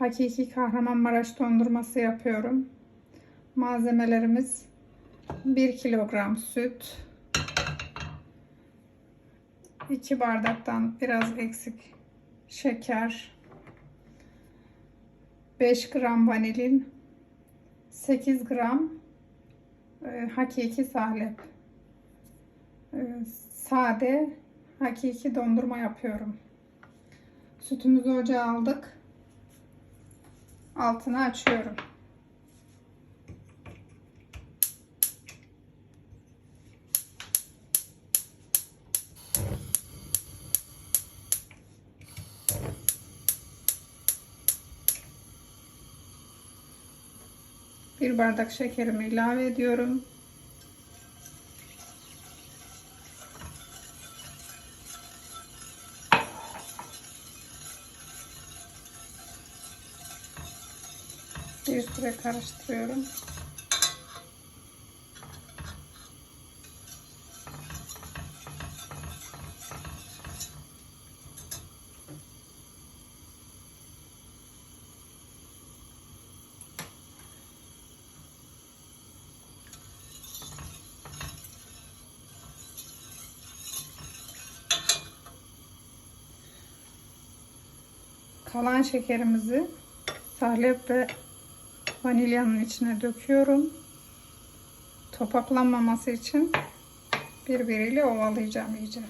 hakiki Kahramanmaraş dondurması yapıyorum. Malzemelerimiz 1 kilogram süt, 2 bardaktan biraz eksik şeker, 5 gram vanilin, 8 gram e, hakiki salep. E, sade hakiki dondurma yapıyorum. Sütümüzü ocağa aldık. Altını açıyorum. Bir bardak şekerimi ilave ediyorum. Bir süre karıştırıyorum. Kalan şekerimizi salep ve vanilyanın içine döküyorum. Topaklanmaması için birbiriyle ovalayacağım iyice.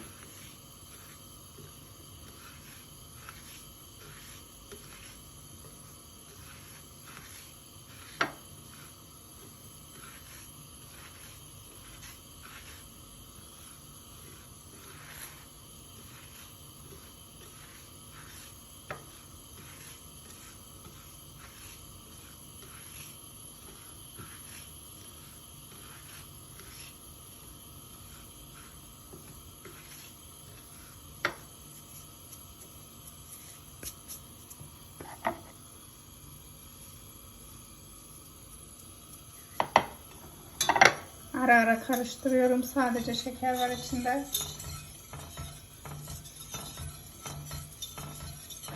Ara ara karıştırıyorum. Sadece şeker var içinde.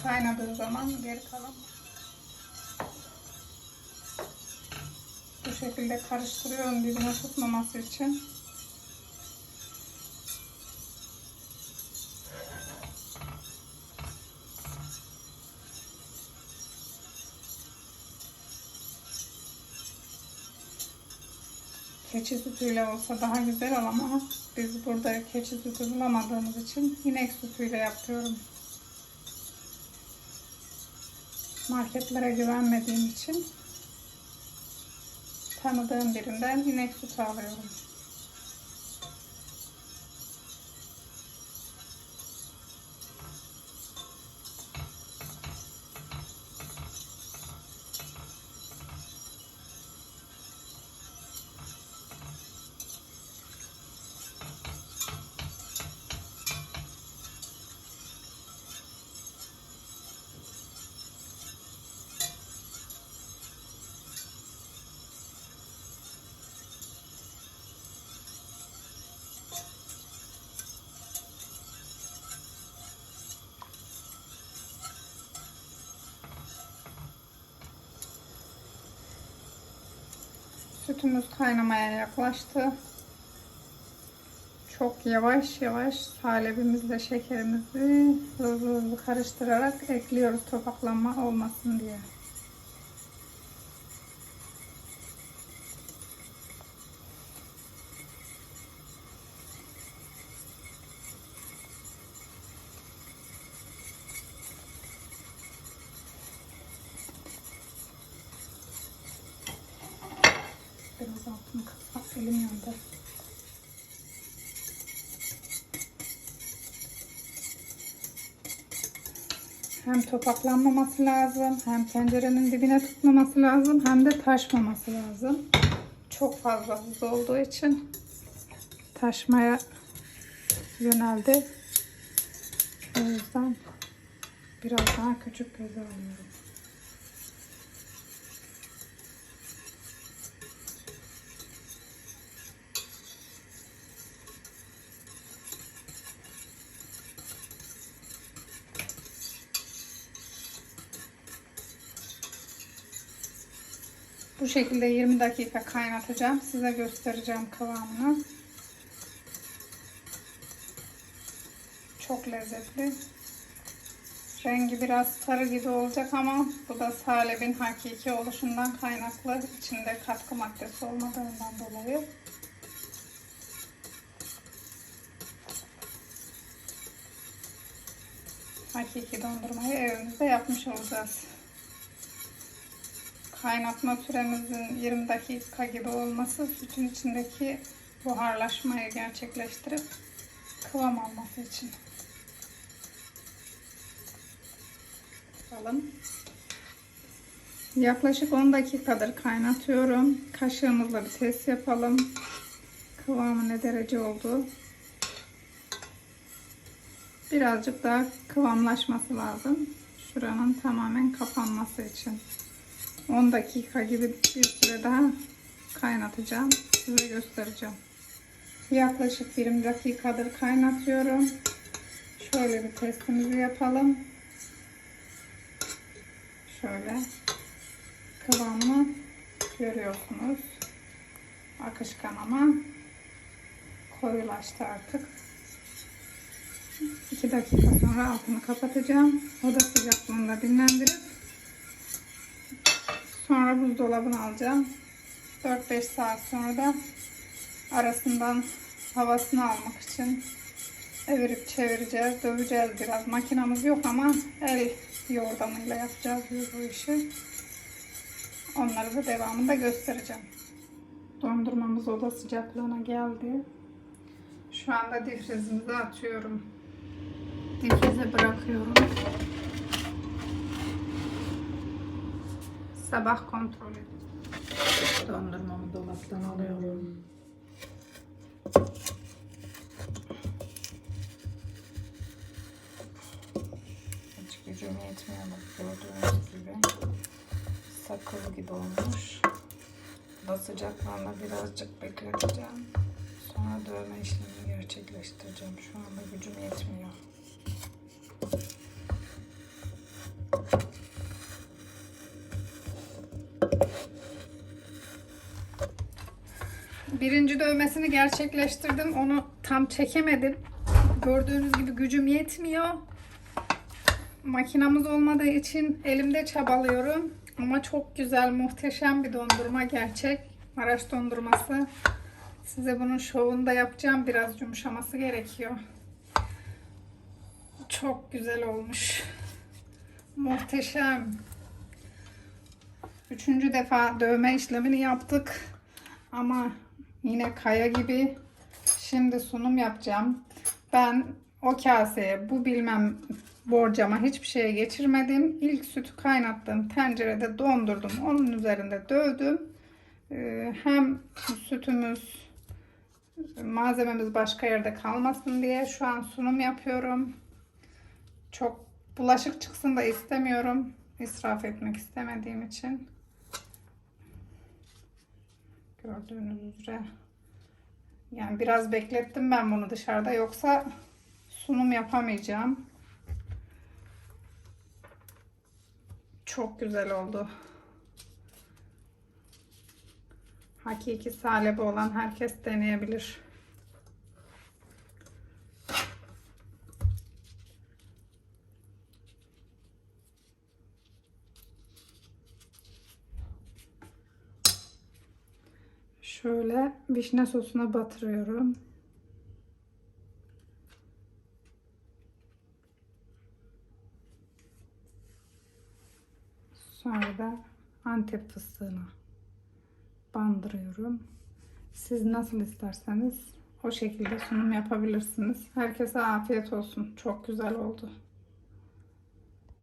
Kaynadığı zaman geri kalan. Bu şekilde karıştırıyorum dibine tutmaması için. Keçi sütüyle olsa daha güzel ama biz burada keçi sütü bulamadığımız için inek sütüyle yapıyorum. Marketlere güvenmediğim için tanıdığım birinden inek sütü alıyorum. Sütümüz kaynamaya yaklaştı. Çok yavaş yavaş salebimizle şekerimizi hızlı hızlı karıştırarak ekliyoruz topaklanma olmasın diye. Biraz altını kısmak elim yandı. Hem topaklanmaması lazım, hem tencerenin dibine tutmaması lazım, hem de taşmaması lazım. Çok fazla buz olduğu için taşmaya yöneldi. O yüzden biraz daha küçük göze alıyorum. Bu şekilde 20 dakika kaynatacağım. Size göstereceğim kıvamını. Çok lezzetli. Rengi biraz sarı gibi olacak ama bu da salebin hakiki oluşundan kaynaklı. İçinde katkı maddesi olmadığından dolayı. Hakiki dondurmayı evimizde yapmış olacağız. Kaynatma süremizin 20 dakika gibi olması sütün içindeki buharlaşmayı gerçekleştirip kıvam alması için. Bakalım. Yaklaşık 10 dakikadır kaynatıyorum. Kaşığımızla bir test yapalım. Kıvamı ne derece oldu? Birazcık daha kıvamlaşması lazım. Şuranın tamamen kapanması için. 10 dakika gibi bir süre daha kaynatacağım. Size göstereceğim. Yaklaşık 20 dakikadır kaynatıyorum. Şöyle bir testimizi yapalım. Şöyle kıvamını görüyorsunuz. Akışkan ama koyulaştı artık. 2 dakika sonra altını kapatacağım. Oda sıcaklığında dinlendirip sonra buzdolabına alacağım. 4-5 saat sonra da arasından havasını almak için evirip çevireceğiz, döveceğiz biraz. Makinamız yok ama el yordamıyla yapacağız bu işi. Onları da devamında göstereceğim. Dondurmamız oda sıcaklığına geldi. Şu anda difrizimize atıyorum. Difrize bırakıyorum. Sabah kontrolü. Dondurmamı dolaptan alıyorum. Hiç gücüm yetmiyor bak gördüğünüz gibi. Sakız gibi olmuş. Da sıcaklığında birazcık bekleteceğim. Sonra dövme işlemini gerçekleştireceğim. Şu anda gücüm yetmiyor. Birinci dövmesini gerçekleştirdim. Onu tam çekemedim. Gördüğünüz gibi gücüm yetmiyor. Makinamız olmadığı için elimde çabalıyorum. Ama çok güzel, muhteşem bir dondurma gerçek. Maraş dondurması. Size bunun şovunu da yapacağım. Biraz yumuşaması gerekiyor. Çok güzel olmuş. Muhteşem. Üçüncü defa dövme işlemini yaptık. Ama yine kaya gibi. Şimdi sunum yapacağım. Ben o kaseye bu bilmem borcama hiçbir şeye geçirmedim. İlk sütü kaynattığım tencerede dondurdum. Onun üzerinde dövdüm. Ee, Hem sütümüz malzememiz başka yerde kalmasın diye şu an sunum yapıyorum. Çok bulaşık çıksın da istemiyorum. İsraf etmek istemediğim için. Gördüğünüz üzere. Yani biraz beklettim ben bunu dışarıda yoksa sunum yapamayacağım. Çok güzel oldu. Hakiki salebi olan herkes deneyebilir. Şöyle vişne sosuna batırıyorum. Sonra da antep fıstığına bandırıyorum. Siz nasıl isterseniz o şekilde sunum yapabilirsiniz. Herkese afiyet olsun. Çok güzel oldu.